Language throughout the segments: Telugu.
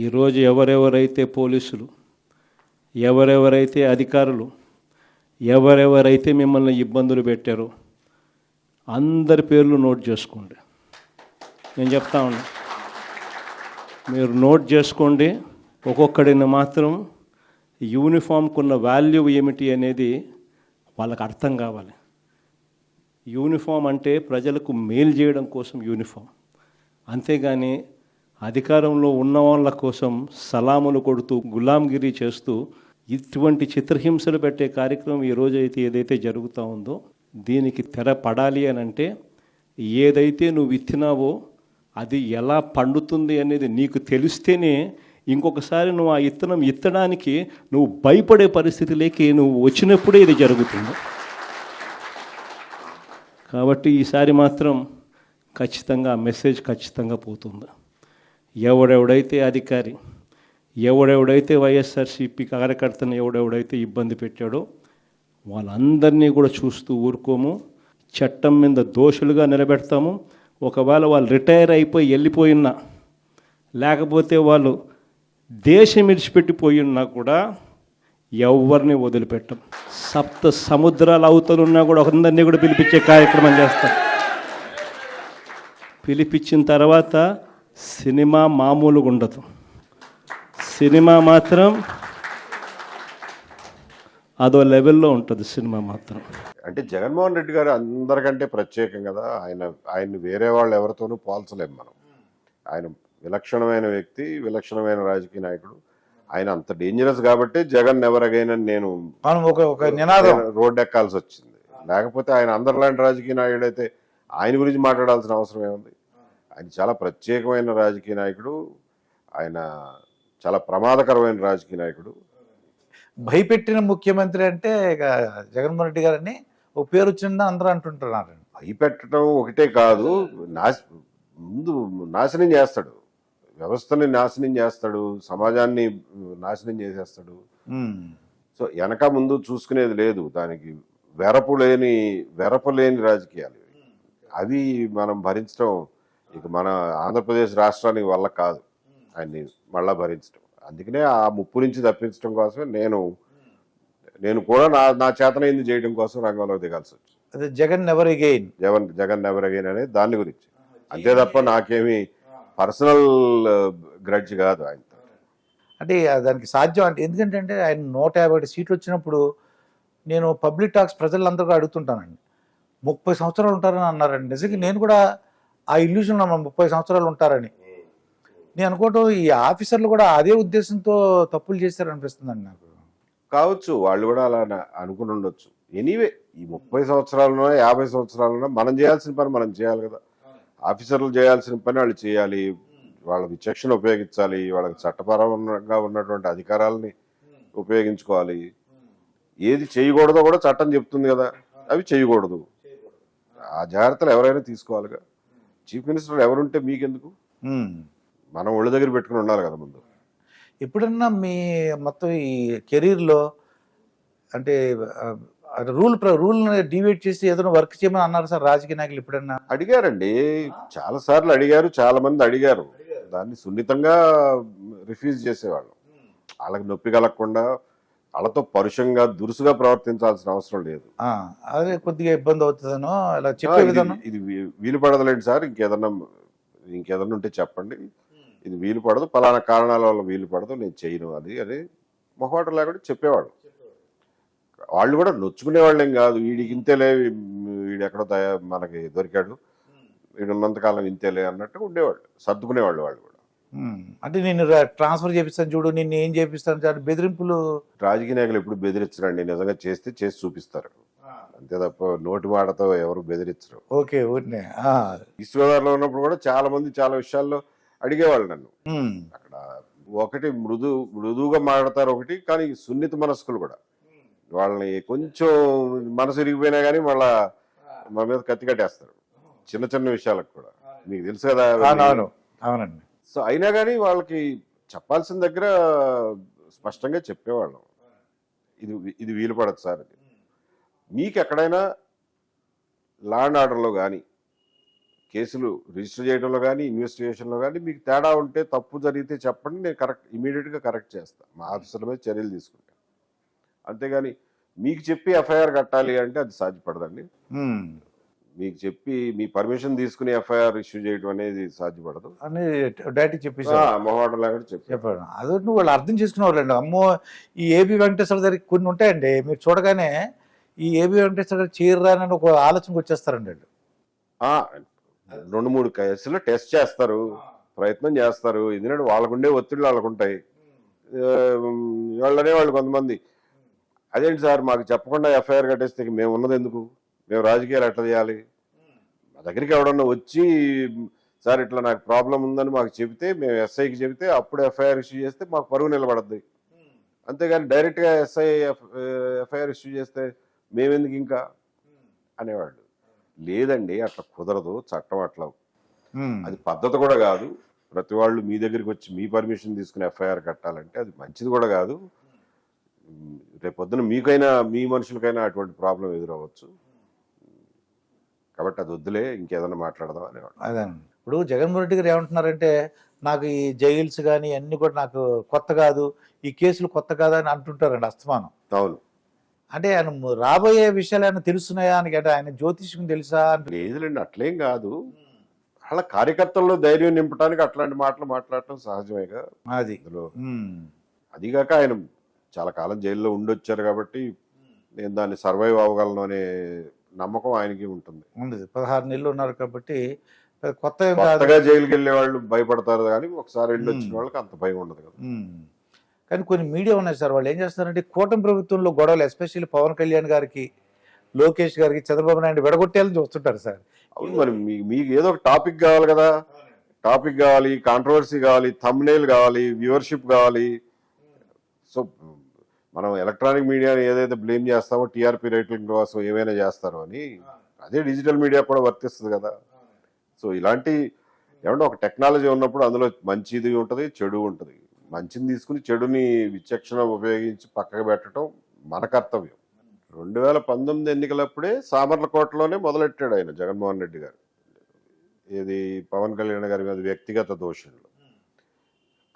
ఈరోజు ఎవరెవరైతే పోలీసులు ఎవరెవరైతే అధికారులు ఎవరెవరైతే మిమ్మల్ని ఇబ్బందులు పెట్టారో అందరి పేర్లు నోట్ చేసుకోండి. నేను చెప్తా ఉన్నా మీరు నోట్ చేసుకోండి. ఒక్కొక్కడిని మాత్రం యూనిఫామ్కు ఉన్న వాల్యూ ఏమిటి అనేది వాళ్ళకి అర్థం కావాలి. యూనిఫామ్ అంటే ప్రజలకు మేలు చేయడం కోసం యూనిఫామ్. అంతేగాని అధికారంలో ఉన్న వాళ్ళ కోసం సలాములు కొడుతూ గులాంగిరి చేస్తూ ఇటువంటి చిత్రహింసలు పెట్టే కార్యక్రమం ఈ రోజు అయితే ఏదైతే జరుగుతూ ఉందో దీనికి తెర పడాలి అని అంటే ఏదైతే నువ్వు విత్తినావో అది ఎలా పండుతుంది అనేది నీకు తెలిస్తేనే ఇంకొకసారి నువ్వు ఆ ఇత్తనం ఇత్తడానికి నువ్వు భయపడే పరిస్థితిలోకి నువ్వు వచ్చినప్పుడే ఇది జరుగుతుంది. కాబట్టి ఈసారి మాత్రం ఖచ్చితంగా ఆ మెసేజ్ ఖచ్చితంగా పోతుంది. ఎవడెవడైతే అధికారి ఎవడెవడైతే వైఎస్ఆర్సీపీ కార్యకర్తను ఎవడెవడైతే ఇబ్బంది పెట్టాడో వాళ్ళందరినీ కూడా చూస్తూ ఊరుకోము. చట్టం మీద దోషులుగా నిలబెడతాము. ఒకవేళ వాళ్ళు రిటైర్ అయిపోయి వెళ్ళిపోయినా లేకపోతే వాళ్ళు దేశం విడిచిపెట్టిపోయినా కూడా ఎవరిని వదిలిపెట్టం. సప్త సముద్రాల అవతలున్నా కూడా అందరినీ కూడా పిలిపించే కార్యక్రమం చేస్తాం. పిలిపించిన తర్వాత సినిమా మామూలుగా ఉండదు సినిమా మాత్రం అదో లెవెల్లో ఉంటుంది సినిమా మాత్రం. అంటే జగన్మోహన్ రెడ్డి గారు అందరికంటే ప్రత్యేకం కదా ఆయన ఆయన్ని వేరే వాళ్ళు ఎవరితోనూ పోల్చలేం మనం. ఆయన విలక్షణమైన వ్యక్తి విలక్షణమైన రాజకీయ నాయకుడు. ఆయన అంత డేంజరస్ కాబట్టి జగన్ ఎవర్ అగైన్ అని నేను మనం ఒక ఒక నినాదం. రోడ్ ఎక్కాల్సి వచ్చింది లేకపోతే ఆయన అందరిలాంటి రాజకీయ నాయకుడు అయితే ఆయన గురించి మాట్లాడాల్సిన అవసరం ఏముంది? ఆయన చాలా ప్రత్యేకమైన రాజకీయ నాయకుడు. ఆయన చాలా ప్రమాదకరమైన రాజకీయ నాయకుడు. భయపెట్టిన ముఖ్యమంత్రి అంటే ఇక జగన్మోహన్ రెడ్డి గారని ఒక పేరు వచ్చిందని అందరూ అంటుంటున్నారు. భయపెట్టడం ఒకటే కాదు నాశ ముందు నాశనం చేస్తాడు. వ్యవస్థని నాశనం చేస్తాడు సమాజాన్ని నాశనం చేసేస్తాడు. సో వెనక ముందు చూసుకునేది లేదు. దానికి వెరపు లేని వెరపు లేని రాజకీయాలు. అవి మనం భరించడం ఇక మన ఆంధ్రప్రదేశ్ రాష్ట్రానికి వల్ల కాదు ఆయన్ని మళ్ళా భరించడం అందుకనే ఆ ముప్పు నుంచి తప్పించడం కోసమే నేను నేను కూడా నా నా చేతనైంది చేయడం కోసం రంగంలో దిగాల్సి వచ్చింది. అదే Jagan never again Jagan Jagan never again అనేది దాని గురించి. అంతే తప్ప నాకేమి పర్సనల్ గ్రడ్జ్ కాదు ఆయనతో అంటే దానికి సాధ్యం అంటే ఎందుకంటే అంటే ఆయన నూట యాభై ఒకటి సీట్లు వచ్చినప్పుడు నేను పబ్లిక్ టాక్స్ ప్రజలందరూ అడుగుతుంటానండి. ముప్పై సంవత్సరాలు ఉంటారని అన్నారండి. నిజంగా నేను కూడా ఆ ఇల్యూషన్లో ఉన్నాను ముప్పై సంవత్సరాలు ఉంటారని. నేను అనుకోవటం ఈ ఆఫీసర్లు కూడా అదే ఉద్దేశంతో తప్పులు చేశారనిపిస్తుందండి నాకు. కావచ్చు వాళ్ళు కూడా అలా అనుకుని ఉండొచ్చు. ఎనీవే ఈ ముప్పై సంవత్సరాలలో యాభై సంవత్సరాలలో మనం చేయాల్సిన పని మనం చేయాలి కదా. ఆఫీసర్లు చేయాల్సిన పని వాళ్ళు చేయాలి వాళ్ళ విచక్షణ ఉపయోగించాలి వాళ్ళకి చట్టపరంగా ఉన్నటువంటి అధికారాలని ఉపయోగించుకోవాలి. ఏది చేయకూడదో కూడా చట్టం చెప్తుంది కదా. అవి చేయకూడదు. ఆ జాగ్రత్తలు ఎవరైనా తీసుకోవాలిగా. చీఫ్ మినిస్టర్ ఎవరుంటే మీకెందుకు. మనం ఒళ్ళ దగ్గర పెట్టుకుని ఉండాలి కదా ముందు. ఎప్పుడన్నా మీ మొత్తం ఈ కెరీర్లో అంటే రూల్ రూల్ డివేట్ చేసి ఏదైనా వర్క్ చేయమని అన్నారు సార్ రాజకీయ నాయకులు ఎప్పుడన్నా? అడిగారండి. చాలా సార్లు అడిగారు చాలా మంది అడిగారు. దాన్ని సున్నితంగా రిఫ్యూజ్ చేసేవాళ్ళు. వాళ్ళకి నొప్పి కలగకుండా వాళ్ళతో పరుషంగా దురుసుగా ప్రవర్తించాల్సిన అవసరం లేదు. అదే కొద్దిగా ఇబ్బంది అవుతుందనో ఇలా చెప్పే విధానం. ఇది వీలు పడదులేండి సార్ ఇంకేదన్నా ఇంకేదన్నా ఉంటే చెప్పండి. ఇది వీలు పడదు పలానా కారణాల వల్ల వీలు పడదు నేను చేయను అది అని మొహమాట లేకుండా చెప్పేవాడు వాళ్ళు కూడా నొచ్చుకునే వాళ్ళేం కాదు వీడికి ఇంతేలే వీడు ఎక్కడో మనకి దొరికాడు వీడు ఉన్నంతకాలం ఇంతేలే అన్నట్టు ఉండేవాళ్ళు సర్దుకునేవాళ్ళు వాళ్ళు కూడా. అంటే నేను ట్రాన్స్ఫర్ చేపిస్తాను చూడు నిన్ను ఏం చేపిస్తాను సార్ బెదిరింపులు. రాజకీయ నాయకులు ఎప్పుడు బెదిరించరండి. నిజంగా చేస్తే చేసి చూపిస్తారు. అంతే తప్ప నోటి మాటతో ఎవరు బెదిరించరు. ఓకే ఊరినే. ఆ, ఈస్ట్ గోదావరిలో ఉన్నప్పుడు కూడా చాలా మంది చాలా విషయాల్లో అడిగేవాళ్ళు నన్ను. అక్కడ ఒకటి మృదు మృదువుగా మాట్లాడతారు ఒకటి కానీ సున్నిత మనస్కులు కూడా. వాళ్ళని కొంచెం మనసు ఇరిగిపోయినా కానీ మళ్ళా మా మీద కత్తి కట్టేస్తారు. చిన్న చిన్న విషయాలకు కూడా. మీకు తెలుసు కదా అవునవును. అవునండి. సో అయినా కానీ వాళ్ళకి చెప్పాల్సిన దగ్గర స్పష్టంగా చెప్పేవాళ్ళం. ఇది ఇది వీలు పడదు సార్ అది మీకు ఎక్కడైనా లా అండ్ ఆర్డర్లో కానీ కేసులు రిజిస్టర్ చేయడంలో కానీ ఇన్వెస్టిగేషన్లో కానీ మీకు తేడా ఉంటే తప్పు జరిగితే చెప్పండి నేను కరెక్ట్ ఇమీడియట్గా కరెక్ట్ చేస్తాను మా ఆఫీసుల మీద చర్యలు తీసుకుంటాను అంతేగాని మీకు చెప్పి ఎఫ్ఐఆర్ కట్టాలి అంటే అది సాధ్యపడదండి. మీకు చెప్పి మీ పర్మిషన్ తీసుకుని ఎఫ్ఐఆర్ ఇష్యూ చేయడం అనేది సాధ్యపడదు. అని డైరెక్ట్ చెప్పేసారు మొహమాటం లేకుండా చెప్పి చెప్పాడు అదొకటి నువ్వు వాళ్ళు అర్థం చేసుకునేవాళ్ళండి. అమ్మో ఈ ఏబి వెంకటేశ్వర దగ్గర కొన్ని ఉంటాయండి. మీరు చూడగానే ఈ ఏబి వెంకటేశ్వర గారు చేయరానని ఒక ఆలోచనకు వచ్చేస్తారండి వాళ్ళు. రెండు మూడు కేసులు టెస్ట్ చేస్తారు. ప్రయత్నం చేస్తారు. ఎందుకంటే వాళ్ళకుండే ఒత్తిళ్ళు వాళ్ళకు ఉంటాయి ఆ, వాళ్ళనే వాళ్ళు కొంతమంది. అదేంటి సార్ మాకు చెప్పకుండా ఎఫ్ఐఆర్ కట్టేస్తే మేము ఉన్నది ఎందుకు? మేము రాజకీయాలు ఎట్లా చేయాలి? మా దగ్గరికి ఎవడన్నా వచ్చి సార్ ఇట్లా నాకు ప్రాబ్లం ఉందని మాకు చెబితే మేము ఎస్ఐకి చెబితే అప్పుడు ఎఫ్ఐఆర్ ఇష్యూ చేస్తే మాకు పరువు నిలబడద్ది. అంతేగాని డైరెక్ట్గా ఎస్ఐ ఎఫ్ఐఆర్ ఇష్యూ చేస్తే మేమెందుకు ఇంకా? అనేవాళ్ళు. లేదండి అట్లా కుదరదు చట్టం అట్లా. అది పద్ధతి కూడా కాదు. ప్రతి వాళ్ళు మీ దగ్గరికి వచ్చి మీ పర్మిషన్ తీసుకుని ఎఫ్ఐఆర్ కట్టాలంటే అది మంచిది కూడా కాదు. ఉమ్, రేపొద్దున మీకైనా మీ మనుషులకైనా అటువంటి ప్రాబ్లం ఎదురవ్వచ్చు. కాబట్టి అది వద్దులే ఇంకేదైనా మాట్లాడదాం అనేవాడు అదే ఇప్పుడు జగన్మోహన్ రెడ్డి గారు ఏమంటున్నారంటే నాకు ఈ జైల్స్ కానీ అన్ని కూడా నాకు కొత్త కాదు ఈ కేసులు కొత్త కాదు అని అంటుంటారండి అస్తమానం. అవును. అంటే ఆయన రాబోయే విషయాలు ఏమైనా తెలుస్తున్నాయా అని అంటే ఆయన జ్యోతిష్యం తెలుసా అంటే లేదులేండి అట్లేం కాదు. వాళ్ళ కార్యకర్తల్లో ధైర్యం నింపడానికి అట్లాంటి మాటలు మాట్లాడటం సహజమేగా అది. అదిగాక ఆయన చాలా కాలం జైల్లో ఉండొచ్చారు కాబట్టి నేను దాన్ని సర్వైవ్ అవ్వగలను అనే నమ్మకం ఆయనకి ఉంటుంది. ఉంది పదహారు నెలలు ఉన్నారు కాబట్టి కొత్త ఏం కాదు. కొత్తగా జైలుకి వెళ్ళే వాళ్ళు భయపడతారు కానీ ఒకసారి వెళ్ళి వచ్చిన వాళ్ళకి అంత భయం ఉండదు కదా. ఉమ్. కానీ కొన్ని మీడియా ఉన్నాయి సార్ వాళ్ళు ఏం చేస్తారంటే కూటమి ప్రభుత్వంలో గొడవలు ఎస్పెషల్లీ పవన్ కళ్యాణ్ గారికి లోకేష్ గారికి చంద్రబాబు నాయుడు విడగొట్టేయాలని చూస్తుంటారు సార్. అవును మరి మీ- మీకు ఏదో ఒక టాపిక్ కావాలి కదా. టాపిక్ కావాలి కాంట్రవర్సీ కావాలి thumbnail కావాలి వ్యూవర్షిప్ కావాలి. సో మనం ఎలక్ట్రానిక్ మీడియాని ఏదైతే బ్లేమ్ చేస్తామో టీఆర్పీ రేటింగ్ కోసం ఏమైనా చేస్తారో అని అదే డిజిటల్ మీడియా కూడా వర్తిస్తుంది కదా. సో ఇలాంటి ఏమంటే ఒక టెక్నాలజీ ఉన్నప్పుడు అందులో మంచిది ఉంటుంది చెడు ఉంటుంది. మంచిని తీసుకుని చెడుని విచక్షణ ఉపయోగించి పక్కకు పెట్టడం మన కర్తవ్యం. రెండు వేల పంతొమ్మిది ఎన్నికలప్పుడే సామర్లకోటలోనే మొదలెట్టాడు ఆయన జగన్మోహన్ రెడ్డి గారు. ఇది పవన్ కళ్యాణ్ గారి మీద వ్యక్తిగత దోషులు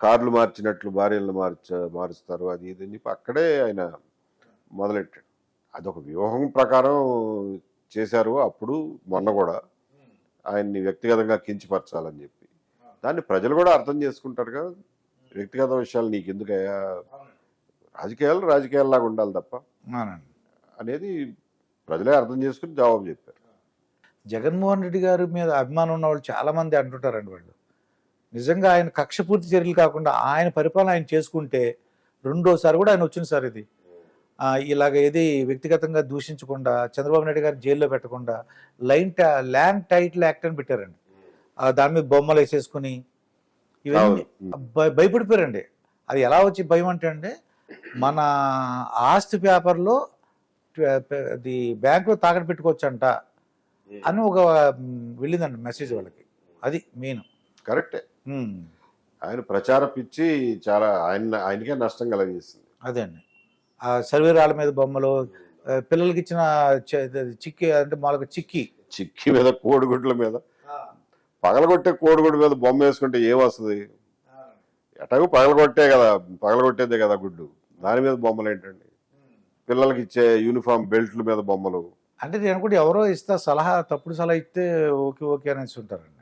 కార్లు మార్చినట్లు భార్యలను మార్చ మారుస్తారు అది ఇది అని చెప్పి అక్కడే ఆయన మొదలెట్టాడు. అదొక వ్యూహం ప్రకారం చేశారు. అప్పుడు మొన్న కూడా ఆయన్ని వ్యక్తిగతంగా కించపరచాలని చెప్పి. దాన్ని ప్రజలు కూడా అర్థం చేసుకుంటారు కదా. వ్యక్తిగత విషయాలు నీకు ఎందుకయ్యా రాజకీయాలు రాజకీయాల్లాగా ఉండాలి తప్ప. అనేది ప్రజలే అర్థం చేసుకుని జవాబు చెప్పారు. జగన్మోహన్ రెడ్డి గారి మీద అభిమానం ఉన్న వాళ్ళు చాలా మంది అంటుంటారండి వాళ్ళు. నిజంగా ఆయన కక్షపూర్తి చర్యలు కాకుండా ఆయన పరిపాలన ఆయన చేసుకుంటే రెండోసారి కూడా ఆయన వచ్చింది సార్ ఇది. ఇలాగ ఏది వ్యక్తిగతంగా దూషించకుండా చంద్రబాబు నాయుడు గారిని జైల్లో పెట్టకుండా లైన్ టా- ల్యాండ్ టైటిల్ యాక్ట్ అని పెట్టారండి. దాని మీద బొమ్మలు వేసేసుకుని ఇవన్నీ భయ- భయపడిపోయారండి. అది ఎలా వచ్చి భయం అంటే అండి మన ఆస్తి పేపర్లో అది బ్యాంకులో తాకట్టు పెట్టుకోవచ్చంట అని ఒక వెళ్ళిందండి మెసేజ్ వాళ్ళకి. అది మెయిన్. కరెక్టే. ఆయన ప్రచార పిచ్చి చాలా ఆయన ఆయనకే నష్టం కలిగిస్తుంది అదే అండి. ఆ సర్వేరాళ్ళ మీద బొమ్మలు పిల్లలకి ఇచ్చిన చిక్కి అంటే మాలకు చిక్కి. చిక్కి మీద కోడిగుడ్ల మీద. పగలగొట్టే కోడిగుడ్డు మీద బొమ్మ వేసుకుంటే ఏం వస్తుంది ఎటాగో పగలగొట్టే కదా పగలగొట్టేదే కదా గుడ్డు. దాని మీద బొమ్మలు ఏంటండి? పిల్లలకి ఇచ్చే యూనిఫామ్ బెల్ట్ల మీద బొమ్మలు. అంటే నేను కూడా ఎవరో ఇస్తా సలహా తప్పుడు సలహా ఇస్తే ఓకే ఓకే అనేసి ఉంటారండి.